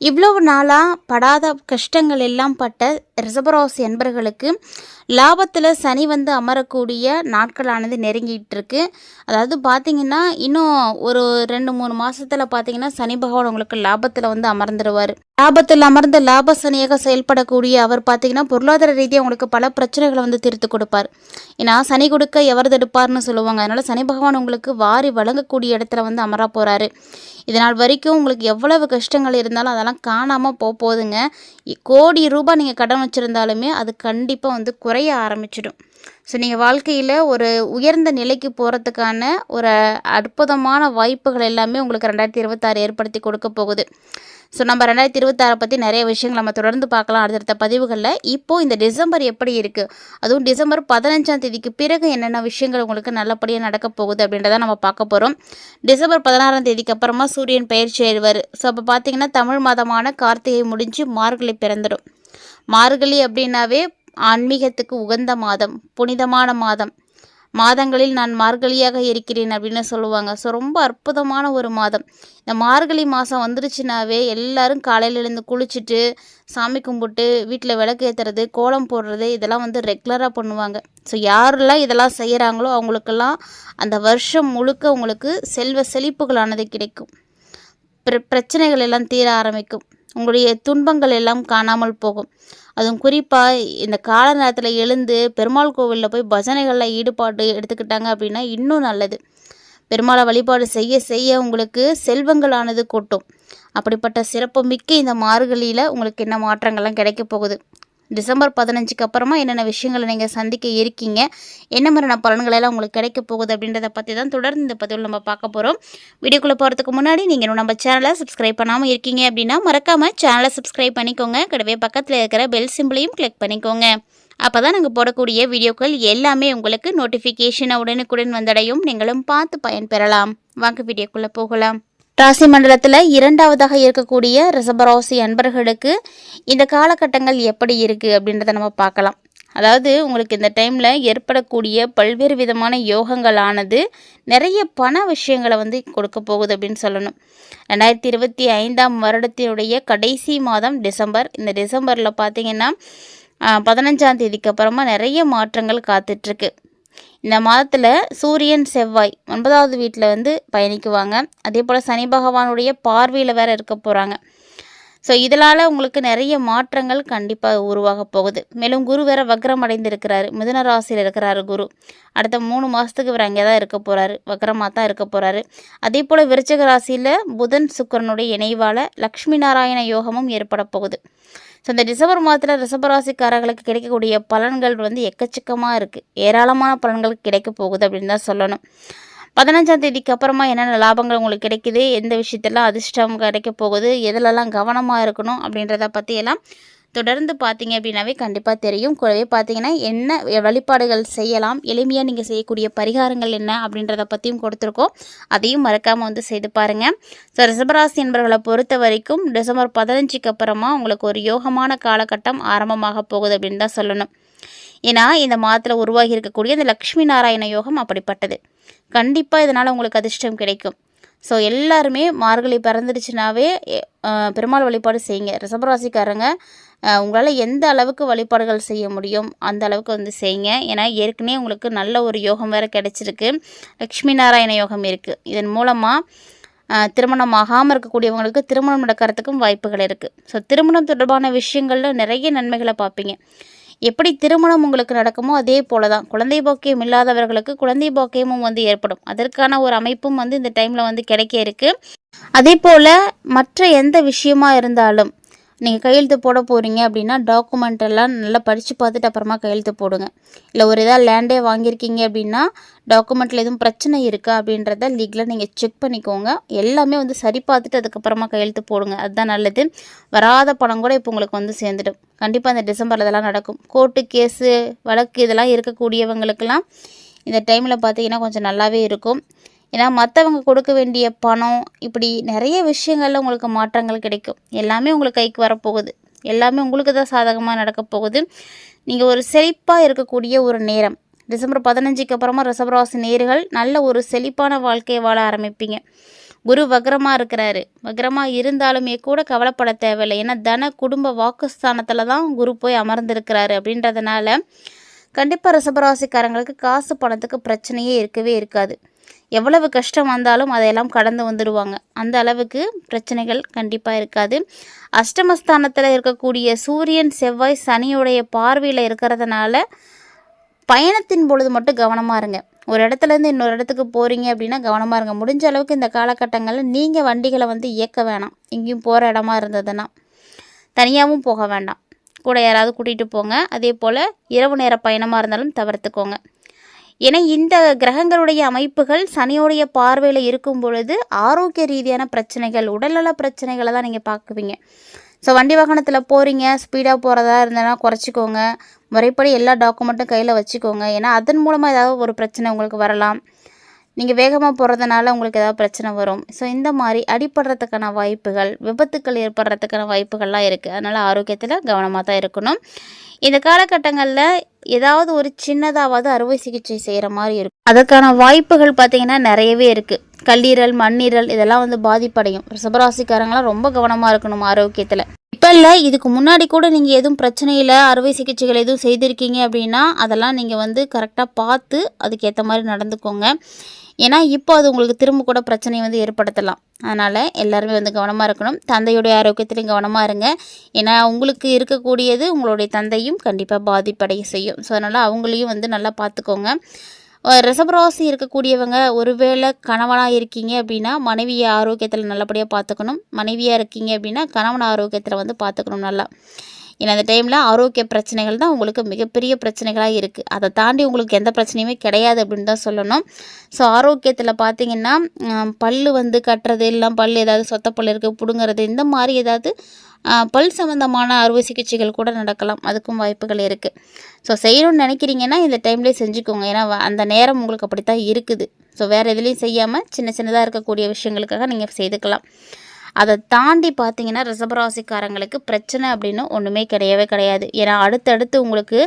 இவ்வளவு நாளாக படாத கஷ்டங்கள் எல்லாம் பட்ட ரிசபராசி என்பர்களுக்கு லாபத்தில் சனி வந்து அமரக்கூடிய நாட்களானது நெருங்கிட்டு இருக்கு அதாவது பார்த்தீங்கன்னா இன்னும் ஒரு ரெண்டு மூணு மாசத்துல பார்த்தீங்கன்னா சனி பகவான் உங்களுக்கு லாபத்தில் வந்து அமர்ந்துடுவார் லாபத்தில் அமர்ந்த லாப சனியாக செயல்படக்கூடிய அவர் பார்த்தீங்கன்னா பொருளாதார ரீதியாக உங்களுக்கு பல பிரச்சனைகளை வந்து தீர்த்து கொடுப்பார். ஏன்னா சனி கொடுக்க எவர் தடுப்பார்னு சொல்லுவாங்க. அதனால சனி பகவான் உங்களுக்கு வாரி வழங்கக்கூடிய இடத்துல வந்து அமரா போறாரு. இதனால் வரைக்கும் உங்களுக்கு எவ்வளவு கஷ்டங்கள் இருந்தாலும் அதெல்லாம் காணாமல் போக போகுதுங்க கோடி ரூபாய் நீங்கள் கடன் வச்சுருந்தாலுமே அது கண்டிப்பாக வந்து குறைய ஆரம்பிச்சிடும். ஸோ நீங்கள் வாழ்க்கையில் ஒரு உயர்ந்த நிலைக்கு போகிறதுக்கான ஒரு அற்புதமான வாய்ப்புகள் எல்லாமே உங்களுக்கு ரெண்டாயிரத்தி இருபத்தாறு ஏற்படுத்தி கொடுக்க போகுது. ஸோ நம்ம ரெண்டாயிரத்தி இருபத்தாறை பற்றி நிறைய விஷயங்கள் நம்ம தொடர்ந்து பார்க்கலாம். அடுத்தடுத்த பதிவுகளில் இப்போது இந்த டிசம்பர் எப்படி இருக்குது அதுவும் டிசம்பர் பதினஞ்சாம் தேதிக்கு பிறகு என்னென்ன விஷயங்கள் உங்களுக்கு நல்லபடியாக நடக்க போகுது அப்படின்றத நம்ம பார்க்க போகிறோம் டிசம்பர் பதினாறாம் தேதிக்கு அப்புறமா சூரியன் பயிற்சி ஆயிடுவார் ஸோ அப்போ பார்த்தீங்கன்னா தமிழ் மாதமான கார்த்திகை முடிஞ்சு மார்கழி பிறந்துடும் மார்கழி அப்படின்னாவே ஆன்மீகத்துக்கு உகந்த மாதம் புனிதமான மாதம். மாதங்களில் நான் மார்கழியாக இருக்கிறேன் அப்படின்னு சொல்லுவாங்க. ஸோ ரொம்ப அற்புதமான ஒரு மாதம். இந்த மார்கழி மாதம் வந்துருச்சுனாவே எல்லாரும் காலையில் எழுந்து குளிச்சுட்டு சாமி கும்பிட்டு வீட்டில் விளக்கு ஏற்றுறது கோலம் போடுறது இதெல்லாம் வந்து ரெகுலராக பண்ணுவாங்க. ஸோ யாரெல்லாம் இதெல்லாம் செய்கிறாங்களோ அவங்களுக்கெல்லாம் அந்த வருஷம் முழுக்க உங்களுக்கு செல்வ செழிப்புகளானது கிடைக்கும். பிர பிரச்சனைகள் எல்லாம் தீர ஆரம்பிக்கும். உங்களுடைய துன்பங்கள் எல்லாம் காணாமல் போகும். அதுவும் குறிப்பாக இந்த கால நேரத்தில் எழுந்து பெருமாள் கோவிலில் போய் பஜனைகளில் ஈடுபாடு எடுத்துக்கிட்டாங்க அப்படின்னா இன்னும் நல்லது. பெருமாளை வழிபாடு செய்ய செய்ய உங்களுக்கு செல்வங்களானது கொட்டும். அப்படிப்பட்ட சிறப்பு மிக்க இந்த மார்கழியில் உங்களுக்கு என்ன மாற்றங்கள்லாம் கிடைக்க போகுது? டிசம்பர் பதினஞ்சுக்கு அப்புறமா என்னென்ன விஷயங்களை நீங்கள் சந்திக்க இருக்கீங்க என்ன மாதிரியான பலன்கள் எல்லாம் உங்களுக்கு கிடைக்க போகுது அப்படின்றத பற்றி தான் தொடர்ந்து இந்த பதிவில் நம்ம பார்க்க போகிறோம் வீடியோக்குள்ளே போகிறதுக்கு முன்னாடி நீங்கள் நம்ம சேனலை சப்ஸ்கிரைப் பண்ணாமல் இருக்கீங்க அப்படின்னா மறக்காமல் சேனலை சப்ஸ்கிரைப் பண்ணிக்கோங்க. கூடவே பக்கத்தில் இருக்கிற பெல் சிம்பிளையும் கிளிக் பண்ணிக்கோங்க. அப்போ தான் நாங்கள் போடக்கூடிய வீடியோக்கள் எல்லாமே உங்களுக்கு நோட்டிஃபிகேஷனை உடனுக்குடன் வந்தடையும். நீங்களும் பார்த்து பயன்பெறலாம். வாங்க வீடியோக்குள்ளே போகலாம். ராசி மண்டலத்தில் இரண்டாவதாக இருக்கக்கூடிய ரிசபராசி அன்பர்களுக்கு இந்த காலகட்டங்கள் எப்படி இருக்குது அப்படின்றத நம்ம பார்க்கலாம். அதாவது உங்களுக்கு இந்த டைமில் ஏற்படக்கூடிய பல்வேறு விதமான யோகங்களானது நிறைய பண விஷயங்களை வந்து கொடுக்க போகுது அப்படின்னு சொல்லணும். ரெண்டாயிரத்தி இருபத்தி ஐந்தாம் வருடத்தினுடைய கடைசி மாதம் டிசம்பர். இந்த டிசம்பரில் பார்த்தீங்கன்னா பதினஞ்சாம் தேதிக்கு அப்புறமா நிறைய மாற்றங்கள் காத்துட்ருக்கு இந்த மாதத்தில் சூரியன் செவ்வாய் ஒன்பதாவது வீட்டில் வந்து பயணிக்குவாங்க. அதே போல் சனி பகவானுடைய பார்வையில் வேறு இருக்க போகிறாங்க ஸோ இதனால் உங்களுக்கு நிறைய மாற்றங்கள் கண்டிப்பாக உருவாக போகுது. மேலும் குரு வேற வக்ரம் அடைந்திருக்கிறாரு. மிதுன ராசியில் இருக்கிறாரு குரு. அடுத்த மூணு மாதத்துக்கு இவர் அங்கே தான் இருக்க போகிறாரு வக்ரமாக தான் இருக்க போகிறாரு அதே போல் விருச்சக ராசியில் புதன் சுக்கரனுடைய இணைவால் லக்ஷ்மி நாராயண யோகமும் ஏற்பட போகுது. ஸோ இந்த டிசம்பர் மாதத்தில் ரிசபராசிக்காரர்களுக்கு கிடைக்கக்கூடிய பலன்கள் வந்து எக்கச்சக்கமாக இருக்குது ஏராளமான பலன்கள் கிடைக்க போகுது அப்படின்னு தான் சொல்லணும். பதினஞ்சாம் தேதிக்கு அப்புறமா என்னென்ன லாபங்கள் உங்களுக்கு கிடைக்குது? எந்த விஷயத்தெல்லாம் அதிர்ஷ்டம் கிடைக்க போகுது? எதிலெல்லாம் கவனமாக இருக்கணும்? அப்படின்றத பற்றியெல்லாம் தொடர்ந்து பார்த்தீங்க அப்படின்னாவே கண்டிப்பாக தெரியும். கூடவே பார்த்தீங்கன்னா என்ன வழிபாடுகள் செய்யலாம் எளிமையாக நீங்கள் செய்யக்கூடிய பரிகாரங்கள் என்ன அப்படின்றத பற்றியும் கொடுத்துருக்கோம். அதையும் மறக்காமல் வந்து செய்து பாருங்கள் ஸோ ரிஷபராசி என்பவர்களை பொறுத்த வரைக்கும் டிசம்பர் பதினஞ்சுக்கு அப்புறமா உங்களுக்கு ஒரு யோகமான காலகட்டம் ஆரம்பமாக போகுது அப்படின்னு தான் சொல்லணும். ஏன்னா இந்த மாதத்தில் உருவாகி இருக்கக்கூடிய இந்த லக்ஷ்மி நாராயண யோகம் அப்படிப்பட்டது. கண்டிப்பாக இதனால் உங்களுக்கு அதிர்ஷ்டம் கிடைக்கும். ஸோ எல்லாருமே மார்கழி பிறந்துடுச்சுனாவே பெருமாள் வழிபாடு செய்யுங்க. ரிசபராசிக்காரங்க உங்களால் எந்த அளவுக்கு வழிபாடுகள் செய்ய முடியும் அந்த அளவுக்கு வந்து செய்யுங்க ஏன்னா ஏற்கனவே உங்களுக்கு நல்ல ஒரு யோகம் வேறு கிடைச்சிருக்கு. லக்ஷ்மி நாராயண யோகம் இருக்குது இதன் மூலமாக திருமணம் ஆகாமல் இருக்கக்கூடியவங்களுக்கு திருமணம் நடக்கிறதுக்கும் வாய்ப்புகள் இருக்குது ஸோ திருமணம் தொடர்பான விஷயங்களில் நிறைய நன்மைகளை பார்ப்பீங்க. எப்படி திருமணம் உங்களுக்கு நடக்குமோ அதே போல தான் குழந்தை பாக்கியம் இல்லாதவர்களுக்கு குழந்தை பாக்கியமும் வந்து ஏற்படும். அதற்கான ஒரு அமைப்பும் வந்து இந்த டைமில் வந்து கிடைக்க இருக்குது அதே போல் மற்ற எந்த விஷயமா இருந்தாலும் நீங்கள் கையெழுத்து போட போகிறீங்க அப்படின்னா டாக்குமெண்ட் எல்லாம் நல்லா படித்து பார்த்துட்டு அப்புறமா கையெழுத்து போடுங்க. இல்லை ஒரு இதாக லேண்டே வாங்கியிருக்கீங்க அப்படின்னா டாக்குமெண்ட்டில் எதுவும் பிரச்சனை இருக்கா அப்படின்றத லீகலாக நீங்கள் செக் பண்ணிக்கோங்க. எல்லாமே வந்து சரி பார்த்துட்டு அதுக்கப்புறமா கையெழுத்து போடுங்க. அதுதான் நல்லது. வராத பணம் கூட இப்போ உங்களுக்கு வந்து சேர்ந்துடும். கண்டிப்பாக இந்த டிசம்பரில் இதெல்லாம் நடக்கும். கோர்ட்டு கேஸு வழக்கு இதெல்லாம் இருக்கக்கூடியவங்களுக்கெல்லாம் இந்த டைமில் பார்த்தீங்கன்னா கொஞ்சம் நல்லாவே இருக்கும். ஏன்னா மற்றவங்க கொடுக்க வேண்டிய பணம் இப்படி நிறைய விஷயங்களில் உங்களுக்கு மாற்றங்கள் கிடைக்கும். எல்லாமே உங்களுக்கு கைக்கு வரப்போகுது. எல்லாமே உங்களுக்கு தான் சாதகமாக நடக்க போகுது. நீங்கள் ஒரு செழிப்பாக இருக்கக்கூடிய ஒரு நேரம். டிசம்பர் பதினஞ்சுக்கு அப்புறமா ரிசபராசி நேர்கள் நல்ல ஒரு செழிப்பான வாழ்க்கையை வாழ ஆரம்பிப்பீங்க. குரு வக்ரமாக இருக்கிறாரு. வக்ரமாக இருந்தாலுமே கூட கவலைப்பட தேவையில்லை. ஏன்னா தன குடும்ப வாக்குஸ்தானத்தில் தான் குரு போய் அமர்ந்திருக்கிறாரு அப்படின்றதுனால கண்டிப்பாக ரிசபராசிக்காரங்களுக்கு காசு பணத்துக்கு பிரச்சனையே இருக்கவே இருக்காது. எவ்வளவு கஷ்டம் வந்தாலும் அதையெல்லாம் கடந்து வந்துடுவாங்க. அந்த அளவுக்கு பிரச்சனைகள் கண்டிப்பாக இருக்காது. அஷ்டமஸ்தானத்தில் இருக்கக்கூடிய சூரியன் செவ்வாய் சனியுடைய பார்வையில் இருக்கிறதுனால பயணத்தின் பொழுது மட்டும் கவனமாக இருங்க. ஒரு இடத்துலேருந்து இன்னொரு இடத்துக்கு போகிறீங்க அப்படின்னா கவனமாக இருங்க. முடிஞ்ச அளவுக்கு இந்த காலகட்டங்களில் நீங்கள் வண்டிகளை வந்து இயக்க வேணாம். எங்கேயும் போகிற இடமா இருந்ததுன்னா தனியாகவும் போக வேண்டாம். கூட யாராவது கூட்டிகிட்டு போங்க. அதே போல் இரவு நேர பயணமாக இருந்தாலும் தவிர்த்துக்கோங்க. ஏன்னா இந்த கிரகங்களுடைய அமைப்புகள் சனியோடைய பார்வையில் இருக்கும் பொழுது ஆரோக்கிய ரீதியான பிரச்சனைகள் உடல்நல பிரச்சனைகளை தான் நீங்கள் பார்க்குவீங்க. ஸோ வண்டி வாகனத்தில் போகிறீங்க ஸ்பீடாக போகிறதா இருந்தனா குறைச்சிக்கோங்க. முறைப்படி எல்லா டாக்குமெண்ட்டும் கையில் வச்சுக்கோங்க. ஏன்னா அதன் மூலமாக ஏதாவது ஒரு பிரச்சனை உங்களுக்கு வரலாம். நீங்கள் வேகமாக போகிறதுனால உங்களுக்கு ஏதாவது பிரச்சனை வரும். ஸோ இந்த மாதிரி அடிப்படுறதுக்கான வாய்ப்புகள் விபத்துக்கள் ஏற்படுறதுக்கான வாய்ப்புகள்லாம் இருக்குது அதனால் ஆரோக்கியத்தில் கவனமாக தான் இருக்கணும். இந்த காலகட்டங்களில் ஏதாவது ஒரு சின்னதாவது அறுவை சிகிச்சை செய்கிற மாதிரி இருக்கும் அதற்கான வாய்ப்புகள் பார்த்திங்கன்னா நிறையவே இருக்குது கல்லீரல் மண்ணீரல் இதெல்லாம் வந்து பாதிப்படையும். ரிஷபராசிக்காரங்களாம் ரொம்ப கவனமாக இருக்கணும் ஆரோக்கியத்தில். இப்போ இல்லை இதுக்கு முன்னாடி கூட நீங்கள் எதுவும் பிரச்சனையில் அறுவை சிகிச்சைகள் எதுவும் செய்திருக்கீங்க அப்படின்னா அதெல்லாம் நீங்கள் வந்து கரெக்டாக பார்த்து அதுக்கேற்ற மாதிரி நடந்துக்கோங்க. ஏன்னா இப்போ அது உங்களுக்கு திரும்ப கூட பிரச்சனையை வந்து ஏற்படுத்தலாம். அதனால் எல்லாருமே வந்து கவனமாக இருக்கணும். தந்தையுடைய ஆரோக்கியத்திலையும் கவனமாக இருங்க. ஏன்னா உங்களுக்கு இருக்கக்கூடியது உங்களுடைய தந்தையும் கண்டிப்பாக பாதிப்படைய செய்யும். ஸோ அதனால் அவங்களையும் வந்து நல்லா பார்த்துக்கோங்க. ரிசபராசி இருக்கக்கூடியவங்க ஒருவேளை கணவனாக இருக்கீங்க அப்படின்னா மனைவியை ஆரோக்கியத்தில் நல்லபடியாக பார்த்துக்கணும் மனைவியாக இருக்கீங்க அப்படின்னா கணவன் ஆரோக்கியத்தில் வந்து பார்த்துக்கணும் நல்லா. ஏன்னா அந்த டைமில் ஆரோக்கிய பிரச்சனைகள் தான் உங்களுக்கு மிகப்பெரிய பிரச்சனைகளாக இருக்குது அதை தாண்டி உங்களுக்கு எந்த பிரச்சனையுமே கிடையாது அப்படின்னு தான் சொல்லணும். ஸோ ஆரோக்கியத்தில் பார்த்தீங்கன்னா பல் வந்து கட்டுறது இல்லை பல் ஏதாவது சொத்த பல் இருக்குது பிடுங்கிறது இந்த மாதிரி ஏதாவது பல் சம்மந்தமான அறுவை சிகிச்சைகள் கூட நடக்கலாம். அதுக்கும் வாய்ப்புகள் இருக்குது ஸோ செய்யணும்னு நினைக்கிறீங்கன்னா இந்த டைம்லேயே செஞ்சுக்கோங்க. ஏன்னா அந்த நேரம் உங்களுக்கு அப்படி தான் இருக்குது. ஸோ வேறு எதுலேயும் செய்யாமல் சின்ன சின்னதாக இருக்கக்கூடிய விஷயங்களுக்காக நீங்கள் செய்துக்கலாம். அதை தாண்டி பார்த்தீங்கன்னா ரிசபராசிக்காரங்களுக்கு பிரச்சனை அப்படின்னு ஒன்றுமே கிடையவே கிடையாது. ஏன்னா அடுத்தடுத்து உங்களுக்கு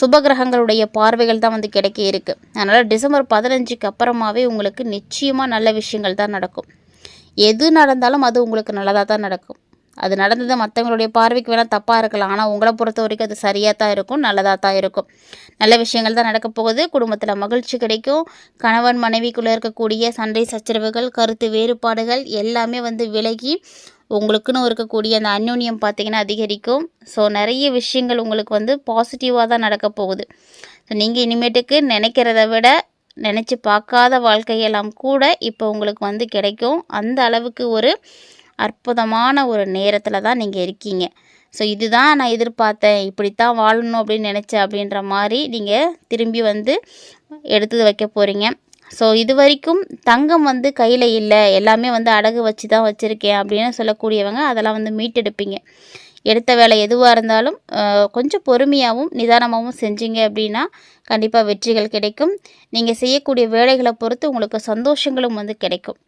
சுபகிரகங்களுடைய பார்வைகள் தான் வந்து கிடைக்க இருக்குது அதனால் டிசம்பர் பதினஞ்சுக்கு அப்புறமாவே உங்களுக்கு நிச்சயமாக நல்ல விஷயங்கள் தான் நடக்கும். எது நடந்தாலும் அது உங்களுக்கு நல்லதாக தான் நடக்கும். அது நடந்தது மற்றவங்களுடைய பார்வைக்கு வேணால் தப்பாக இருக்கலாம். ஆனால் உங்களை பொறுத்த வரைக்கும் அது சரியாக தான் இருக்கும் நல்லதாக தான் இருக்கும். நல்ல விஷயங்கள் தான் நடக்க போகுது. குடும்பத்தில் மகிழ்ச்சி கிடைக்கும். கணவன் மனைவிக்குள்ளே இருக்கக்கூடிய சண்டை சச்சரவுகள் கருத்து வேறுபாடுகள் எல்லாமே வந்து விலகி உங்களுக்குன்னு இருக்கக்கூடிய அந்த அந்யோன்யம் பார்த்திங்கன்னா அதிகரிக்கும். ஸோ நிறைய விஷயங்கள் உங்களுக்கு வந்து பாசிட்டிவாக தான் நடக்க போகுது. ஸோ நீங்கள் இனிமேட்டுக்கு நினைக்கிறத விட நினச்சி பார்க்காத வாழ்க்கையெல்லாம் கூட இப்போ உங்களுக்கு வந்து கிடைக்கும். அந்த அளவுக்கு ஒரு அற்புதமான ஒரு நேரத்தில் தான் நீங்கள் இருக்கீங்க. ஸோ இதுதான் நான் எதிர்பார்த்தேன். இப்படித்தான் வாழணும் அப்படின்னு நினச்சேன் அப்படின்ற மாதிரி நீங்கள் திரும்பி வந்து எடுத்து வைக்க போகிறீங்க ஸோ இது வரைக்கும் தங்கம் வந்து கையில் இல்லை. எல்லாமே வந்து அடகு வச்சு தான் வச்சுருக்கேன் அப்படின்னு சொல்லக்கூடியவங்க அதெல்லாம் வந்து மீட்டெடுப்பீங்க. எடுத்த வேலை எதுவாக இருந்தாலும் கொஞ்சம் பொறுமையாகவும் நிதானமாகவும் செஞ்சீங்க அப்படின்னா கண்டிப்பாக வெற்றிகள் கிடைக்கும். நீங்கள் செய்யக்கூடிய வேலைகளை பொறுத்து உங்களுக்கு சந்தோஷங்களும் வந்து கிடைக்கும்.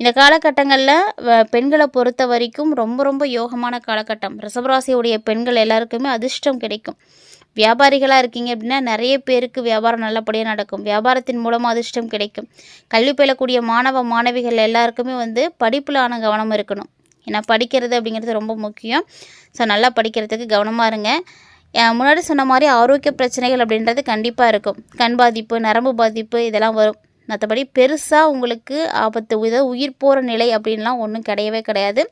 இந்த காலகட்டங்களில் பெண்களை பொறுத்த வரைக்கும் ரொம்ப ரொம்ப யோகமான காலகட்டம். ரிசபராசியுடைய பெண்கள் எல்லாருக்குமே அதிர்ஷ்டம் கிடைக்கும். வியாபாரிகளாக இருக்கீங்க அப்படின்னா நிறைய பேருக்கு வியாபாரம் நல்லபடியாக நடக்கும். வியாபாரத்தின் மூலமாக அதிர்ஷ்டம் கிடைக்கும். கல்வி பயிலக்கூடிய மாணவ மாணவிகள் எல்லாருக்குமே வந்து படிப்பிலான கவனம் இருக்கணும். ஏன்னா படிக்கிறது அப்படிங்கிறது ரொம்ப முக்கியம். ஸோ நல்லா படிக்கிறதுக்கு கவனமாக இருங்க. முன்னாடி சொன்ன மாதிரி ஆரோக்கிய பிரச்சனைகள் அப்படின்றது கண்டிப்பாக இருக்கும். கண் பாதிப்பு நரம்பு பாதிப்பு இதெல்லாம் வரும். மற்றபடி பெருசாக உங்களுக்கு ஆபத்து உத உயிர் போகிற நிலை அப்படின்லாம் ஒன்றும் கிடையவே கிடையாது.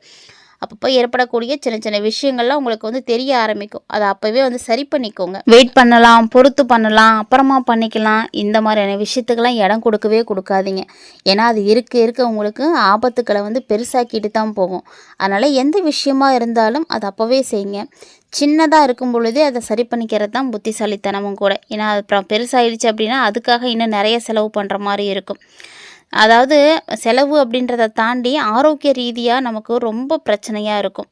அப்பப்போ ஏற்படக்கூடிய சின்ன சின்ன விஷயங்கள்லாம் உங்களுக்கு வந்து தெரிய ஆரம்பிக்கும். அதை அப்போவே வந்து சரி பண்ணிக்கோங்க. வெயிட் பண்ணலாம் பொறுத்து பண்ணலாம் அப்புறமா பண்ணிக்கலாம். இந்த மாதிரியான விஷயத்துக்கெல்லாம் இடம் கொடுக்கவே கொடுக்காதீங்க. ஏன்னா அது இருக்க இருக்க உங்களுக்கு ஆபத்துக்களை வந்து பெருசாக்கிட்டு தான் போகும். அதனால் எந்த விஷயமா இருந்தாலும் அதை அப்போவே செய்யுங்க. சின்னதாக இருக்கும் பொழுதே அதை சரி பண்ணிக்கிறது தான் புத்திசாலித்தனமும் கூட. ஏன்னா அது அப்புறம் பெருசாகிடுச்சு அப்படின்னா அதுக்காக இன்னும் நிறைய செலவு பண்ணுற மாதிரி இருக்கும். அதாவது செலவு அப்படின்றத தாண்டி ஆரோக்கிய ரீதியாக நமக்கு ரொம்ப பிரச்சனையாக இருக்கும்.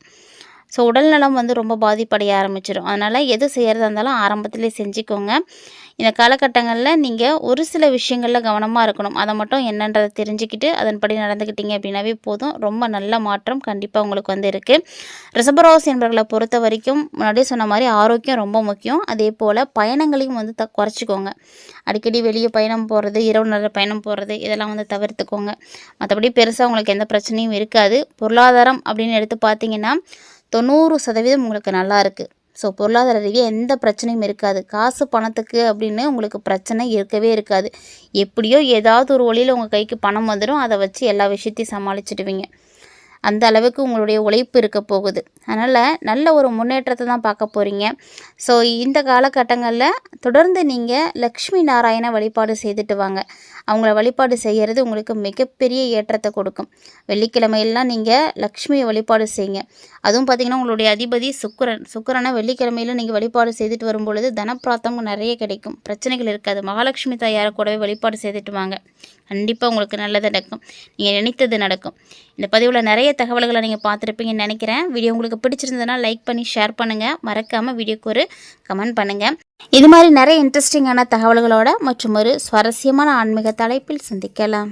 ஸோ உடல்நலம் வந்து ரொம்ப பாதிப்படைய ஆரம்பிச்சிடும் அதனால் எது செய்கிறதா இருந்தாலும் ஆரம்பத்திலே செஞ்சுக்கோங்க. இந்த காலகட்டங்களில் நீங்கள் ஒரு சில விஷயங்களில் கவனமாக இருக்கணும். அதை மட்டும் என்னன்றதை தெரிஞ்சுக்கிட்டு அதன்படி நடந்துக்கிட்டீங்க அப்படின்னாவே போதும். ரொம்ப நல்ல மாற்றம் கண்டிப்பாக உங்களுக்கு வந்து இருக்குது ரிசபராசி என்பவர்களை பொறுத்த வரைக்கும் முன்னாடியே சொன்ன மாதிரி ஆரோக்கியம் ரொம்ப முக்கியம். அதே போல் பயணங்களையும் வந்து த குறைச்சிக்கோங்க. அடிக்கடி வெளியே பயணம் போகிறது இரவு நேர பயணம் போகிறது இதெல்லாம் வந்து தவிர்த்துக்கோங்க. மற்றபடி பெருசாக உங்களுக்கு எந்த பிரச்சனையும் இருக்காது. பொருளாதாரம் அப்படின்னு எடுத்து பார்த்தீங்கன்னா தொண்ணூறு சதவீதம் உங்களுக்கு நல்லா இருக்குது ஸோ பொருளாதார ரீதியாக எந்த பிரச்சனையும் இருக்காது. காசு பணத்துக்கு அப்படின்னு உங்களுக்கு பிரச்சனை இருக்கவே இருக்காது. எப்படியோ ஏதாவது ஒரு வழியில் உங்கள் கைக்கு பணம் வந்துடும் அதை வச்சு எல்லா விஷயத்தையும் சமாளிச்சிடுவீங்க. அந்த அளவுக்கு உங்களுடைய உழைப்பு இருக்க போகுது. அதனால் நல்ல ஒரு முன்னேற்றத்தை தான் பார்க்க போகிறீங்க ஸோ இந்த காலகட்டங்களில் தொடர்ந்து நீங்கள் லக்ஷ்மி நாராயண வழிபாடு செய்துட்டு வாங்க. அவங்கள வழிபாடு செய்கிறது உங்களுக்கு மிகப்பெரிய ஏற்றத்தை கொடுக்கும். வெள்ளிக்கிழமையெல்லாம் நீங்கள் லக்ஷ்மியை வழிபாடு செய்யுங்க. அதுவும் பார்த்திங்கன்னா உங்களுடைய அதிபதி சுக்கரன். சுக்கரனை வெள்ளிக்கிழமையில நீங்கள் வழிபாடு செய்துட்டு வரும்பொழுது தனப்பிராத்தம் நிறைய கிடைக்கும். பிரச்சனைகள் இருக்காது. மகாலட்சுமி தாயாரை கூடவே வழிபாடு செய்துட்டு வாங்க. கண்டிப்பாக உங்களுக்கு நல்லது நடக்கும். நீங்கள் நினைத்தது நடக்கும். இந்த பதிவில் நிறைய தகவல்களை நீங்கள் பார்த்துருப்பீங்கன்னு நினைக்கிறேன். வீடியோ உங்களுக்கு பிடிச்சிருந்ததுன்னா லைக் பண்ணி ஷேர் பண்ணுங்கள் மறக்காமல் வீடியோக்கு ஒரு கமெண்ட் பண்ணுங்கள் இது மாதிரி நிறைய இன்ட்ரெஸ்டிங்கான தகவல்களோட மற்றும் ஒரு சுவாரஸ்யமான ஆன்மீக தலைப்பில் சந்திக்கலாம்.